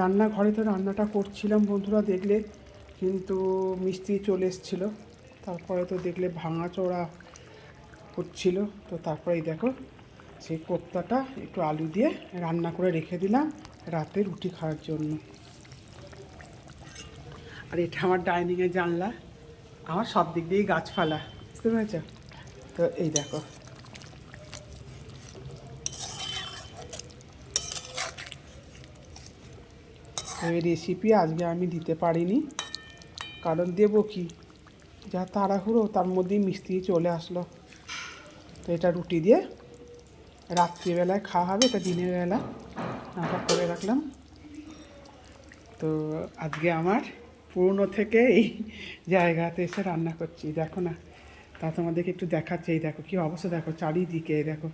রান্নাঘরে তো রান্নাটা করছিলাম বন্ধুরা দেখলে, কিন্তু মিস্ত্রি চলে এসেছিল। তারপরে তো দেখলে ভাঙাচোরা হচ্ছিল। তো তারপরে দেখো, সেই কোপ্তাটা একটু আলু দিয়ে রান্না করে রেখে দিলাম রাতে রুটি খাওয়ার জন্য। আর এটা আমার ডাইনিংয়ের জানলা, আমার সব দিক দিয়েই গাছপালা, বুঝতে পেরেছ? তো এই দেখো এই রেসিপি আজকে আমি দিতে পারিনি। কারণ দেবো কি? যা তাড়াহুড়ো, তার মধ্যেই মিস্ত্রি চলে আসলো। তো এটা রুটি দিয়ে রাত্রিবেলায় খাওয়া হবে, এটা দিনের বেলা। নাটা করে রাখলাম। তো আজকে আমার পুরনো থেকে এই জায়গাতে এসে রান্না করছি। দেখো না, তা তোমাদেরকে একটু দেখাচ্ছে। এই দেখো, কী অবস্থা দেখো, চারিদিকে দেখো।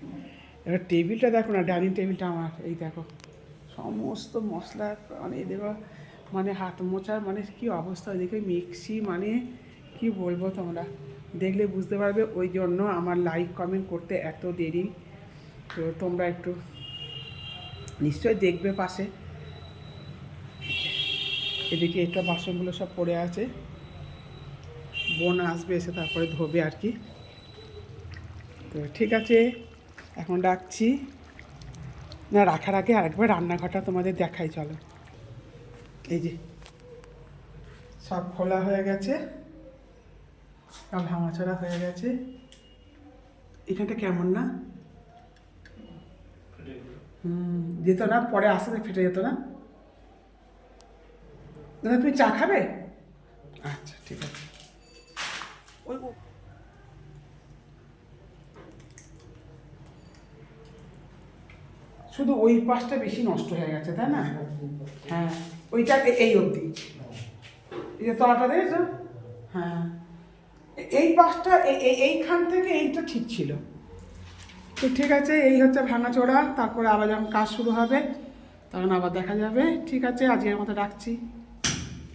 এবার টেবিলটা দেখো না, ডাইনিং টেবিলটা আমার, এই দেখো। সমস্ত মশলা মানে দেওয়া মানে হাত মোছার মানে কি অবস্থা? ওইদিকে মিক্সি মানে কি বলব তোমরা? দেখলে বুঝতে পারবে। ওই জন্য আমার লাইক, কমেন্ট করতে এত দেরি। তো তোমরা একটু নিশ্চয়ই দেখবে পাশে। এদিকে এটা বাসনগুলো সব পড়ে আছে। বোন আসবে এসে তারপরে ধোবে আর কি। তো ঠিক আছে, এখন রাখছি। না, রাখার আগে আরেকবার রান্নাঘরটা তোমাদের দেখাই, চলো। এই যে, সব খোলা হয়ে গেছে। সব ভাঙাচোরা হয়ে গেছে। এখানটা কেমন না? হুম, যেত না, পরে আসতে ফেটে যেত না। দাদা, তুমি চা খাবে? আচ্ছা ঠিক আছে। ওই শুধু ওই পাশটা বেশি নষ্ট হয়ে গেছে, তাই না? হ্যাঁ ওইটা এই অবধি। এই যে তলাটা দেখেছ? হ্যাঁ। এই পাশটা এইখান থেকে এইটা ঠিক ছিল। তো ঠিক আছে, এই হচ্ছে ভাঙাচোরা তারপরে আবার যখন কাজ শুরু হবে, তখন আবার দেখা যাবে। ঠিক আছে, আজকের মতো রাখছি।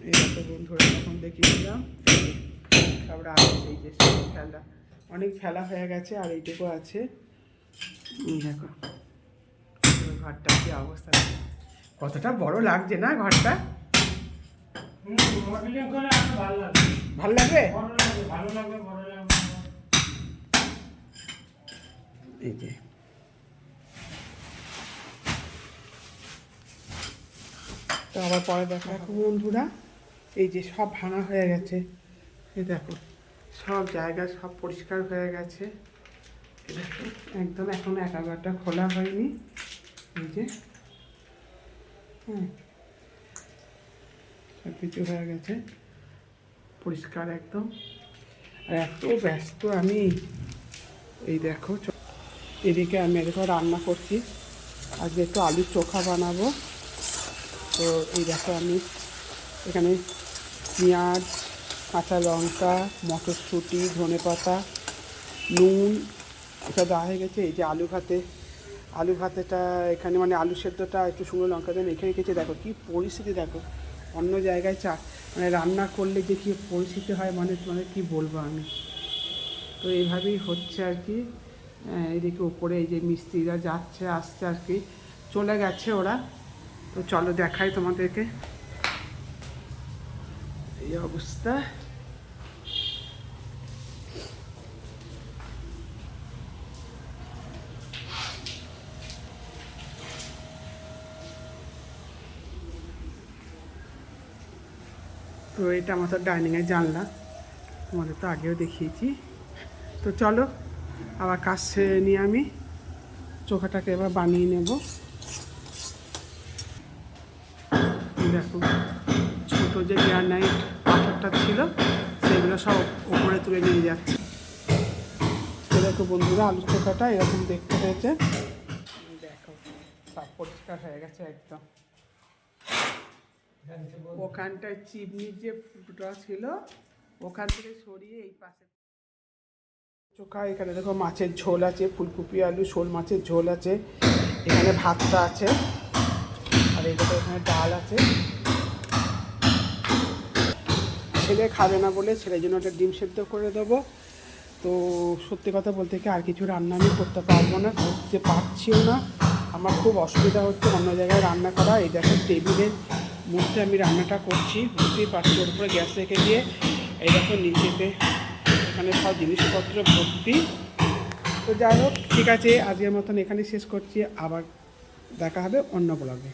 এই দেখো বন্ধুরা তখন দেখিয়েছিলাম তারপরে আর এই যে ফেলা অনেক ফেলা হয়ে গেছে, আর এইটুকু আছে। দেখো। ঘরটা, কি অবস্থা? কতটা বড় লাগছে না ঘরটা? ভালো লাগবে? এই যে। তো আবার পরে দেখা দেখো বন্ধুরা, এই যে সব ভাঙা হয়ে গেছে। এই দেখো, সব জায়গা সব পরিষ্কার হয়ে গেছে। একদম এখন একাগারটা খোলা হয়নি। এই যে হুম। সব কিছু হয়ে গেছে। পরিষ্কার একদম। আর এত ব্যস্ত আমি। এই দেখো এদিকে আমি এদিকে রান্না করছি। আজকে একটু আলুর চোখা বানাবো। তো এই দেখো আমি এখানে পেঁয়াজ, কাঁচা লঙ্কা, মটরশুঁটি ধনে পাতা নুন, এটা দেওয়া হয়ে গেছে। এই যে আলু ভাতে আলু ভাতেটা, এখানে মানে আলু সেদ্ধটা একটু শুকনো লঙ্কা দেন এখানে রেখেছি। দেখো কি পরিস্থিতি, দেখো। অন্য জায়গায় চা মানে রান্না করলে যে কী পরিস্থিতি হয় মানে মানে কি বলব আমি? তো এইভাবেই হচ্ছে আর কি। এদিকে উপরে এই যে মিস্ত্রিরা যাচ্ছে, আসছে আর কি। চলে গেছে ওরা। তো চলো দেখাই তোমাদেরকে। এই অবস্থা। তো এটা আমার আমাদের ডাইনিংয়ের জানলা। তোমাদের তো আগেও দেখিয়েছি। তো চলো, আবার কাজ সেরে নিয়ে আমি। চোখাটাকে এবার বানিয়ে নেব। দেখো, ছোটো যে গ্রানাইট পাথরটা ছিল, সেগুলো সব উপরে তুলে নিয়ে যাচ্ছে। তো দেখো বন্ধুরা আলু চোখাটা এরকম দেখতে হয়েছে। দেখো, সব পরিষ্কার হয়ে গেছে একদম। ওখানটায় চিমনির যে ফুটোটা ছিল, ওখান থেকে সরিয়ে এই পাশে চোখা, এখানে দেখো মাছের ঝোল আছে, ফুলকপি, আলু, শোল মাছের ঝোল আছে, এখানে ভাতটা আছে, আর এই দেখো এখানে ডাল আছে। ছেলে খাবে না বলে ছেলের জন্য একটা ডিম সেদ্ধ করে দেবো। তো সত্যি কথা বলতে কি আর কিছু রান্না আমি করতে পারব না, করতে পারছিও না। আমার খুব অসুবিধা হচ্ছে অন্য জায়গায় রান্না করা, এই দেখো টেবিলের মধ্যে আমি রান্নাটা করছি, বুঝতেই পারছি, ওর উপরে গ্যাস রেখে দিয়ে, এই দেখো নিচেতে, এখানে সব জিনিসপত্র ভর্তি। তো যাই হোক, ঠিক আছে, আজকের মতন এখানে শেষ করছি, আবার দেখা হবে অন্য ব্লগে